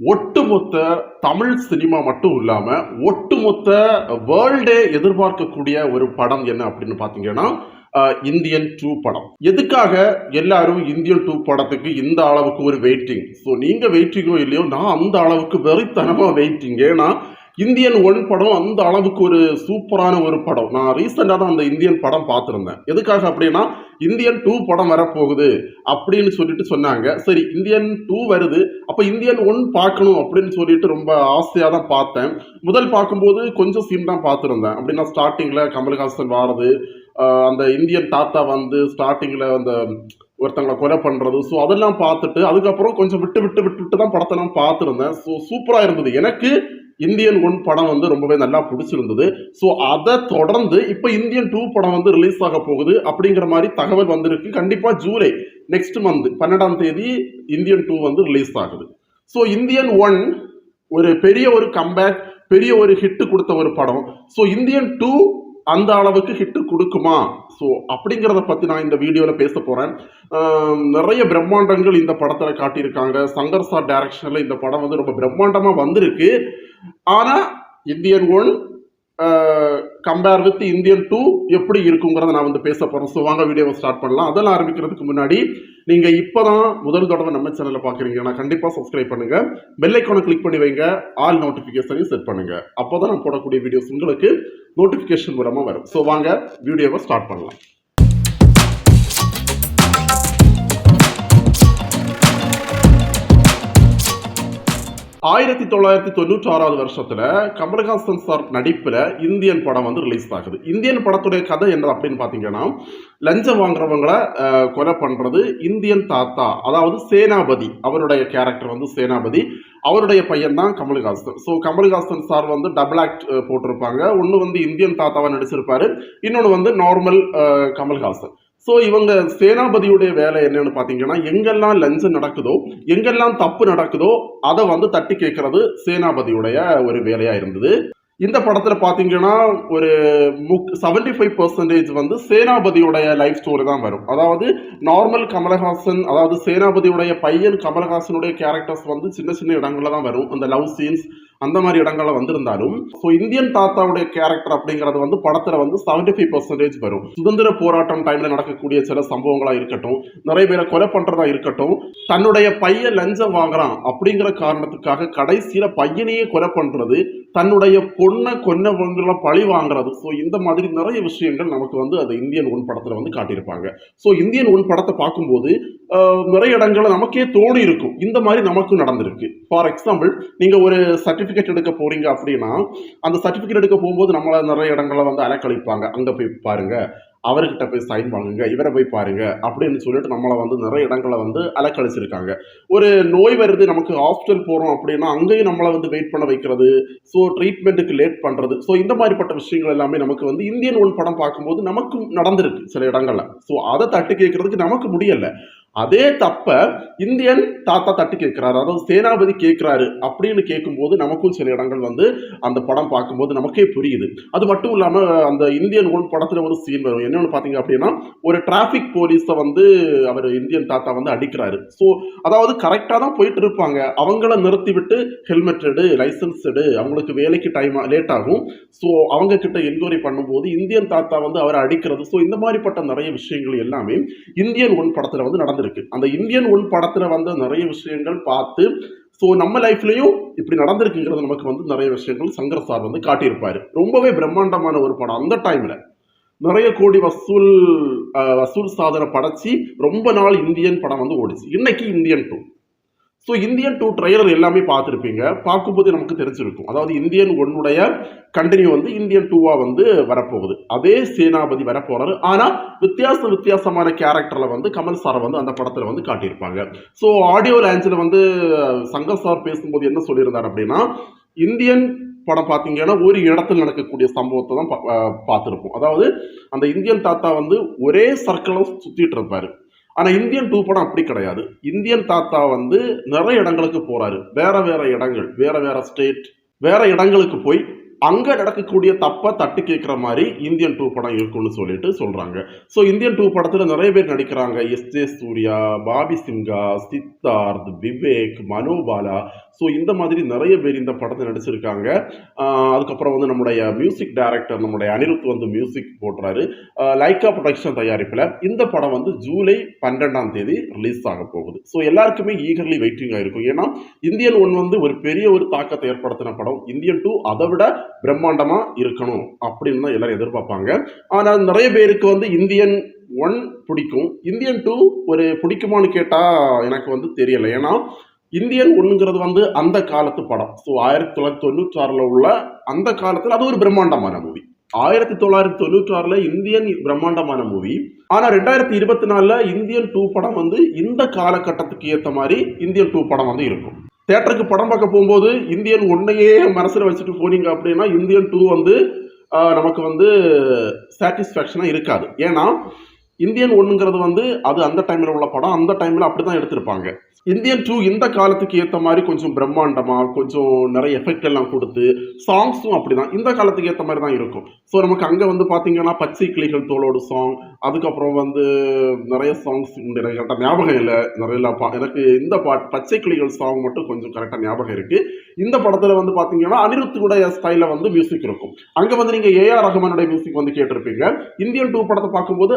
ஒட்டுமொத்த தமிழ் சினிமா மட்டும் இல்லாம ஒட்டுமொத்த வேர்ல்டே எதிர்பார்க்கக்கூடிய ஒரு படம் என்ன அப்படின்னு பாத்தீங்கன்னா இந்தியன் டூ படம். எதுக்காக எல்லாரும் இந்தியன் டூ படத்துக்கு இந்த அளவுக்கு ஒரு வெயிட்டிங் ஸோ நீங்கள் வெயிட்டிங்கோ இல்லையோ நான் அந்த அளவுக்கு வெறித்தனமாக வெயிட்டிங் ஏன்னா இந்தியன் ஒன் படம் அந்த அளவுக்கு ஒரு சூப்பரான ஒரு படம். நான் ரீசெண்டாக தான் அந்த இந்தியன் படம் பார்த்துருந்தேன். எதுக்காக அப்படின்னா இந்தியன் டூ படம் வரப்போகுது அப்படின்னு சொல்லிட்டு சொன்னாங்க. சரி இந்தியன் டூ வருது. அப்போ இந்தியன் ஒன் பார்க்கணும் அப்படின்னு சொல்லிட்டு ரொம்ப ஆசையாக தான் பார்த்தேன். முதல் பார்க்கும்போது கொஞ்சம் சீன் தான் பார்த்துருந்தேன். அப்படின்னா ஸ்டார்டிங்கில் கமல்ஹாசன் வாரது அந்த இந்தியன் தாத்தா வந்து ஸ்டார்டிங்கில் அந்த ஒருத்தங்களை கொலை பண்ணுறது ஸோ அதெல்லாம் பார்த்துட்டு அதுக்கப்புறம் கொஞ்சம் விட்டு விட்டு விட்டு விட்டு தான் படத்தை நான் பார்த்துருந்தேன். ஸோ சூப்பராக இருந்தது. எனக்கு இந்தியன் ஒன் படம் வந்து ரொம்பவே நல்லா பிடிச்சிருந்தது. ஸோ அதை தொடர்ந்து இப்போ இந்தியன் டூ படம் வந்து ரிலீஸ் ஆக போகுது அப்படிங்கிற மாதிரி தகவல் வந்திருக்கு. கண்டிப்பாக ஜூலை நெக்ஸ்ட் மந்த் பன்னெண்டாம் தேதி இந்தியன் டூ வந்து ரிலீஸ் ஆகுது. ஸோ இந்தியன் ஒன் ஒரு பெரிய ஒரு கம்பேக் பெரிய ஒரு ஹிட் கொடுத்த ஒரு படம். ஸோ இந்தியன் டூ அந்த அளவுக்கு ஹிட்டு கொடுக்குமா? ஸோ அப்படிங்கிறத பற்றி நான் இந்த வீடியோவில் பேச போகிறேன் நிறைய பிரம்மாண்டங்கள் இந்த படத்தில் காட்டியிருக்காங்க. சங்கர் சார் டைரக்ஷனில் இந்த படம் வந்து ரொம்ப பிரம்மாண்டமாக வந்திருக்கு. ஆனால் Indian one compare with Indian two எப்படி இருக்குங்கிறத நான் வந்து பேச போகிறேன் ஸோ வாங்க வீடியோவை ஸ்டார்ட் பண்ணலாம். அதெல்லாம் ஆரம்பிக்கிறதுக்கு முன்னாடி நீங்கள் இப்போ தான் முதல் தடவை நம்ம சேனலில் பார்க்குறீங்கன்னா கண்டிப்பாக சப்ஸ்கிரைப் பண்ணுங்கள் பெல்லைக்கானை கிளிக் பண்ணி வைங்க. ஆல் நோட்டிஃபிகேஷனையும் செட் பண்ணுங்கள் அப்போ தான் நான் போடக்கூடிய வீடியோஸ் உங்களுக்கு நோட்டிஃபிகேஷன் மூலமாக வரும். ஸோ வாங்க வீடியோவை ஸ்டார்ட் பண்ணலாம். ஆயிரத்தி தொள்ளாயிரத்தி தொண்ணூற்றி ஆறாவது வருஷத்தில் கமல்ஹாசன் சார் நடிப்பில் இந்தியன் படம் வந்து ரிலீஸ் ஆகுது. இந்தியன் படத்துடைய கதை என்ன அப்படின்னு பார்த்தீங்கன்னா லஞ்சம் வாங்குறவங்களை கொலை பண்ணுறது இந்தியன் தாத்தா அதாவது சேனாபதி அவருடைய கேரக்டர் வந்து சேனாபதி அவருடைய பையன் தான் கமல்ஹாசன். ஸோ கமல்ஹாசன் சார் வந்து டபுள் ஆக்ட் போட்டிருப்பாங்க. ஒன்று வந்து இந்தியன் தாத்தாவை நடிச்சிருப்பாரு இன்னொன்று வந்து நார்மல் கமல்ஹாசன். ஸோ இவங்க சேனாபதியுடைய வேலை என்னன்னு பார்த்தீங்கன்னா எங்கெல்லாம் லஞ்சம் நடக்குதோ எங்கெல்லாம் தப்பு நடக்குதோ அதை வந்து தட்டி கேட்கறது சேனாபதியுடைய ஒரு வேலையாக இருந்தது. இந்த படத்தில் பார்த்தீங்கன்னா ஒரு முக் செவன்டி ஃபைவ் பர்சன்டேஜ் வந்து சேனாபதியுடைய லைஃப் ஸ்டோரி தான் வரும். அதாவது நார்மல் கமலஹாசன் அதாவது சேனாபதியுடைய பையன் கமலஹாசனுடைய கேரக்டர்ஸ் வந்து சின்ன சின்ன இடங்களில் தான் வரும். அந்த லவ் சீன்ஸ் அந்த மாதிரி இடங்கள்ல வந்திருந்தாலும் ஸோ இந்தியன் தாத்தாவுடைய கேரக்டர் அப்படிங்கிறது வந்து படத்துல வந்து செவன்டி ஃபைவ் பர்சன்டேஜ் வரும். சுதந்திர போராட்டம் டைம்ல நடக்கக்கூடிய சில சம்பவங்களா இருக்கட்டும் நிறைய பேரை கொலை பண்றதா இருக்கட்டும் தன்னுடைய பையன் லஞ்சம் வாங்குறான் அப்படிங்கிற காரணத்துக்காக கடைசியில பையனையே கொலை பண்றது தன்னுடைய பொண்ணை கொன்னவங்களை பழி வாங்குறது. ஸோ இந்த மாதிரி நிறைய விஷயங்கள் நமக்கு வந்து அது இந்தியன் ஒன் படத்துல வந்து காட்டியிருப்பாங்க. ஸோ இந்தியன் ஒன் படத்தை பார்க்கும்போது நிறைய இடங்களில் நமக்கே தோணி இருக்கும். இந்த மாதிரி நமக்கும் நடந்திருக்கு. ஃபார் எக்ஸாம்பிள் நீங்க ஒரு சர்டிஃபிகேட் எடுக்க போறீங்க அப்படின்னா அந்த சர்டிஃபிகேட் எடுக்க போகும்போது நம்மள நிறைய இடங்கள்ல வந்து அலக்கழிப்பாங்க. அங்க போய் பாருங்க. அவர்கிட்ட போய் சைன் வாங்குங்க இவரை போய் பாருங்க. அப்படின்னு சொல்லிட்டு நம்மளை வந்து நிறைய இடங்களை வந்து அலக்கழிச்சிருக்காங்க. ஒரு நோய் வருது நமக்கு ஹாஸ்பிட்டல் போகிறோம் அப்படின்னா அங்கேயும் நம்மளை வந்து வெயிட் பண்ண வைக்கிறது. ஸோ ட்ரீட்மெண்ட்டுக்கு லேட் பண்ணுறது ஸோ இந்த மாதிரிப்பட்ட விஷயங்கள் எல்லாமே நமக்கு வந்து இந்தியன் ஒன் படம் பார்க்கும்போது நமக்கும் நடந்திருக்கு சில இடங்கள்ல. ஸோ அதை தட்டி கேட்கறதுக்கு நமக்கு முடியலை. அதே தப்ப இந்தியன் தாத்தா தட்டி கேட்கிறாரு அதாவது சேனாபதி கேட்கிறாரு அப்படின்னு கேட்கும்போது நமக்கும் சில இடங்கள் வந்து அந்த படம் பார்க்கும்போது நமக்கே புரியுது. அது மட்டும் இல்லாம அந்த இந்தியன் ஒன் படத்துல ஒரு சீன் வரும். என்னன்னு பாத்தீங்க அப்படின்னா ஒரு டிராஃபிக் போலீஸை வந்து அவர் இந்தியன் தாத்தா வந்து அடிக்கிறாரு. ஸோ அதாவது கரெக்டாக தான் போயிட்டு இருப்பாங்க. அவங்கள நிறுத்தி விட்டு ஹெல்மெட் எடு லைசன்ஸ் எடு அவங்களுக்கு வேலைக்கு டைம் லேட் ஆகும். ஸோ அவங்க கிட்ட என்கொயரி பண்ணும்போது இந்தியன் தாத்தா வந்து அவரை அடிக்கிறது. ஸோ இந்த மாதிரிப்பட்ட நிறைய விஷயங்கள் எல்லாமே இந்தியன் ஒன் படத்துல வந்து நடந்திருக்கு அந்த இந்தியன் ஒன் படத்தில் வந்த நிறைய விஷயங்கள் பார்த்து ஸோ நம்ம லைஃப்லையும் இப்படி நடந்திருக்குங்கிறது நமக்கு வந்து நிறைய விஷயங்கள் சங்கர் சார் வந்து காட்டியிருப்பாரு. ரொம்பவே பிரம்மாண்டமான ஒரு படம் அந்த டைமில் நிறைய கோடி வசூல் வசூல் சாதனை படைச்சி ரொம்ப நாள் இந்தியன் படம் வந்து ஓடிச்சு. இன்னைக்கு Indian two so Indian two trailer எல்லாமே பார்த்துருப்பீங்க. பார்க்கும்போது நமக்கு தெரிஞ்சிருக்கும். அதாவது இந்தியன் ஒன்னுடைய கண்டினியூ வந்து இந்தியன் டூவாக வந்து வரப்போகுது. அதே சேனாபதி வரப்போறாரு. ஆனால் வித்தியாச வித்தியாசமான கேரக்டரில் வந்து கமல் சாரை வந்து அந்த படத்தில் வந்து காட்டியிருப்பாங்க. ஸோ ஆடியோ லான்ச்சில் வந்து சங்கர் சார் பேசும்போது என்ன சொல்லியிருந்தார் அப்படின்னா இந்தியன் படம் பார்த்தீங்கன்னா ஒரு இடத்துல நடக்கக்கூடிய சம்பவத்தை தான் பா- அதாவது அந்த இந்தியன் தாத்தா வந்து ஒரே சர்க்கிளில் சுற்றிட்டு இருப்பார். ஆனால் இந்தியன் டூ படம் அப்படி கிடையாது. இந்தியன் தாத்தா வந்து நிறைய இடங்களுக்கு போகிறாரு வேற வேற இடங்கள் வேற வேற ஸ்டேட் வேற இடங்களுக்கு போய் அங்கே நடக்கக்கூடிய தப்பை தட்டு கேட்குற மாதிரி இந்தியன் டூ படம் இருக்கும்னு சொல்லிட்டு சொல்கிறாங்க ஸோ இந்தியன் டூ படத்தில் நிறைய பேர் நடிக்கிறாங்க. S J Suriya Bobby Simha Siddharth Vivek Manobala. So இந்த மாதிரி நிறைய பேர் இந்த படத்தை நடிச்சிருக்காங்க. அதுக்கப்புறம் வந்து நம்முடைய மியூசிக் டைரக்டர் நம்முடைய அனிருத் வந்து மியூசிக் போடுறாரு. லைக்கா ப்ரொடக்ஷன் தயாரிப்பில் இந்த படம் வந்து ஜூலை பன்னெண்டாம் தேதி ரிலீஸ் ஆக போகுது. ஸோ எல்லாருக்குமே ஈகர்லி வெயிட்டிங்காக இருக்கும். ஏன்னா இந்தியன் ஒன் வந்து ஒரு பெரிய ஒரு தாக்கத்தை ஏற்படுத்தின படம். இந்தியன் டூ அதை விட பிரம்மாண்டமாக இருக்கணும் அப்படின்னு தான் எல்லாரும் எதிர்பார்ப்பாங்க. ஆனால் நிறைய பேருக்கு வந்து இந்தியன் ஒன் பிடிக்கும். இந்தியன் டூ ஒரு பிடிக்குமான்னு கேட்டால் எனக்கு வந்து தெரியலை. ஏன்னா இந்தியன் ஒன்றுங்கிறது வந்து அந்த காலத்து படம். ஸோ ஆயிரத்தி தொள்ளாயிரத்தி தொண்ணூற்றி உள்ள அந்த காலத்தில் அது ஒரு பிரம்மாண்டமான மூவி ஆயிரத்தி தொள்ளாயிரத்தி தொண்ணூற்றி ஆறில் இந்தியன் பிரம்மாண்டமான மூவி ஆனால் ரெண்டாயிரத்தி இருபத்தி நாலில் இந்தியன் டூ படம் வந்து இந்த காலகட்டத்துக்கு ஏற்ற மாதிரி இந்தியன் டூ படம் வந்து இருக்கும். தேட்டருக்கு படம் பார்க்க போகும்போது இந்தியன் ஒன்றையே மனசில் வச்சுட்டு போனீங்க அப்படின்னா இந்தியன் டூ வந்து நமக்கு வந்து சாட்டிஸ்ஃபேக்ஷனாக இருக்காது. ஏன்னா இந்தியன் ஒன்றுங்கிறது வந்து அது அந்த டைமில் உள்ள படம் அந்த டைமில் அப்படி தான் எடுத்திருப்பாங்க. இந்தியன் டூ இந்த காலத்துக்கு ஏற்ற மாதிரி கொஞ்சம் பிரம்மாண்டமாக கொஞ்சம் நிறைய எஃபெக்ட் எல்லாம் கொடுத்து சாங்ஸும் அப்படி தான் இந்த காலத்துக்கு ஏற்ற மாதிரி தான் இருக்கும். ஸோ நமக்கு அங்கே வந்து பார்த்தீங்கன்னா பச்சை கிளிகள் தோளோட சாங் அதுக்கப்புறம் வந்து நிறைய சாங்ஸ் கரெக்டாக ஞாபகம் இல்லை. நிறைய பா எனக்கு இந்த பாட் பச்சை கிளிகள் சாங் மட்டும் கொஞ்சம் கரெக்டாக ஞாபகம் இருக்குது இந்த படத்தில் வந்து பார்த்தீங்கன்னா அனிருத்துடைய ஸ்டைலில் வந்து மியூசிக் இருக்கும். அங்கே வந்து நீங்கள் ஏஆர் ரஹ்மானுடைய மியூசிக் வந்து கேட்டிருப்பீங்க. இந்தியன் டூ படத்தை பார்க்கும்போது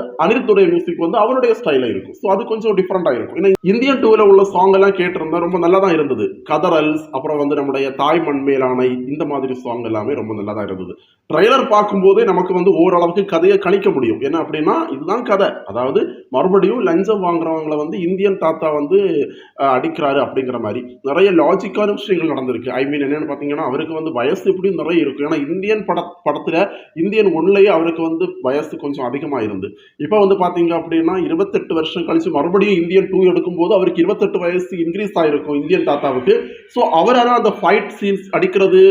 அவருடைய மியூசிக் வந்து அவருடைய ஸ்டைலில் இருக்கும். ஸோ அது கொஞ்சம் டிஃப்ரெண்ட்டாக இருக்கும். ஏன்னா இந்தியன் டூவில் உள்ள சாங் எல்லாம் கேட்டிருந்தா ரொம்ப நல்லா தான் இருந்தது. கதறல்ஸ் அப்புறம் வந்து நம்முடைய தாய் மண்மேலானை இந்த மாதிரி சாங் எல்லாமே ரொம்ப நல்லா தான் இருந்தது. ட்ரெய்லர் பார்க்கும்போதே நமக்கு வந்து ஓரளவுக்கு கதையை கணிக்க முடியும். என்ன அப்படின்னா இதுதான் கதை. அதாவது மறுபடியும் லஞ்சம் வாங்குறவங்களை வந்து இந்தியன் தாத்தா வந்து அடிக்கிறாரு அப்படிங்கிற மாதிரி. நிறைய லாஜிக்கான விஷயங்கள் நடந்திருக்கு. ஐ மீன் என்னன்னு பார்த்தீங்கன்னா அவருக்கு வந்து வயசு இப்படியும் நிறைய இருக்கும். ஏன்னா இந்தியன் பட படத்தில் இந்தியன் ஒன்லேயே அவருக்கு வந்து வயசு கொஞ்சம் அதிகமாக இருந்து. இப்போ வந்து பார்த்தீங்க அப்படின்னா இருபத்தெட்டு வருஷம் கழிச்சு மறுபடியும் இந்தியன் டூ எடுக்கும்போது அவருக்கு இருபத்தெட்டு வயசு இன்க்ரீஸ் ஆயிருக்கும் இந்தியன் தாத்தாவுக்கு. ஸோ அவரால் அந்த ஃபைட் சீன்ஸ் அடிக்கிறது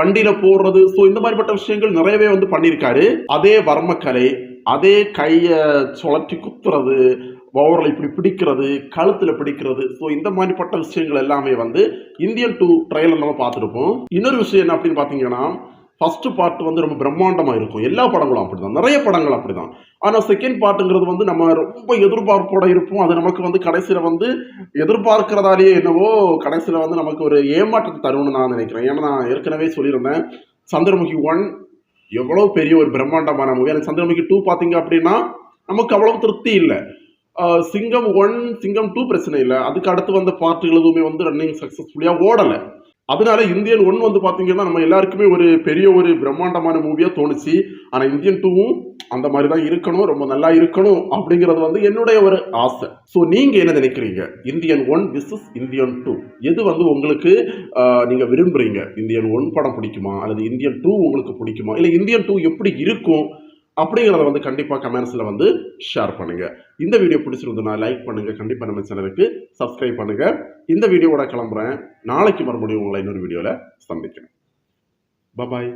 வண்டியில போடுறது ஸோ இந்த மாதிரிப்பட்ட விஷயங்கள் நிறையவே வந்து பண்ணியிருக்காரு. அதே வர்மக்கலை அதே கையை சுழற்றி குத்துறது ஓவரில் இப்படி பிடிக்கிறது கழுத்தில் பிடிக்கிறது ஸோ இந்த மாதிரிப்பட்ட விஷயங்கள் எல்லாமே வந்து இந்தியன் டூ ட்ரைலர் நம்ம பார்த்துருப்போம். இன்னொரு விஷயம் என்ன அப்படின்னு பார்த்தீங்கன்னா ஃபஸ்ட்டு பார்ட் வந்து ரொம்ப பிரம்மாண்டமாக இருக்கும். எல்லா படங்களும் அப்படிதான். நிறைய படங்கள் அப்படி தான் ஆனால் செகண்ட் பார்ட்டுங்கிறது வந்து நம்ம ரொம்ப எதிர்பார்ப்போடு இருப்போம். அது நமக்கு வந்து கடைசியில் வந்து எதிர்பார்க்கிறதாலேயே என்னவோ கடைசியில் வந்து நமக்கு ஒரு ஏமாற்றத்தை தரும்னு நான் நினைக்கிறேன். ஏன்னா நான் ஏற்கனவே சொல்லியிருந்தேன் சந்திரமுகி ஒன் எவ்வளோ பெரிய ஒரு பிரம்மாண்டமான மூவி எனக்கு சந்திரமுகி டூ பார்த்தீங்க அப்படின்னா நமக்கு அவ்வளோ திருப்தி இல்லை. சிங்கம் ஒன் சிங்கம் டூ பிரச்சனை இல்லை. அதுக்கு அடுத்து வந்த பார்ட்டுகள் எதுவுமே வந்து ரன்னிங் சக்ஸஸ்ஃபுல்லியாக ஓடலை. அதனால இந்தியன் ஒன் வந்து பார்த்தீங்கன்னா நம்ம எல்லாருக்குமே ஒரு பெரிய ஒரு பிரம்மாண்டமான மூவியாக தோணுச்சு. ஆனால் இந்தியன் டூவும் அந்த மாதிரி தான் இருக்கணும் ரொம்ப நல்லா இருக்கணும் அப்படிங்கிறது வந்து என்னுடைய ஒரு ஆசை. ஸோ நீங்கள் என்ன நினைக்கிறீங்க? Indian one versus Indian two எது வந்து உங்களுக்கு நீங்கள் விரும்புகிறீங்க இந்தியன் ஒன் படம் பிடிக்குமா? அல்லது இந்தியன் டூ உங்களுக்கு பிடிக்குமா? இல்லை இந்தியன் டூ எப்படி இருக்கும்? அப்படிங்கிறத வந்து கண்டிப்பாக கமெண்ட்ஸில் வந்து ஷேர் பண்ணுங்கள் இந்த வீடியோ பிடிச்சிருந்ததுன்னா லைக் பண்ணுங்கள் கண்டிப்பாக நம்ம சேனலுக்கு சப்ஸ்கிரைப் பண்ணுங்கள் இந்த வீடியோவோட கிளம்புறேன். நாளைக்கு மறுபடியும் உங்களை இன்னொரு வீடியோவில் சந்திக்கிறேன். பாய்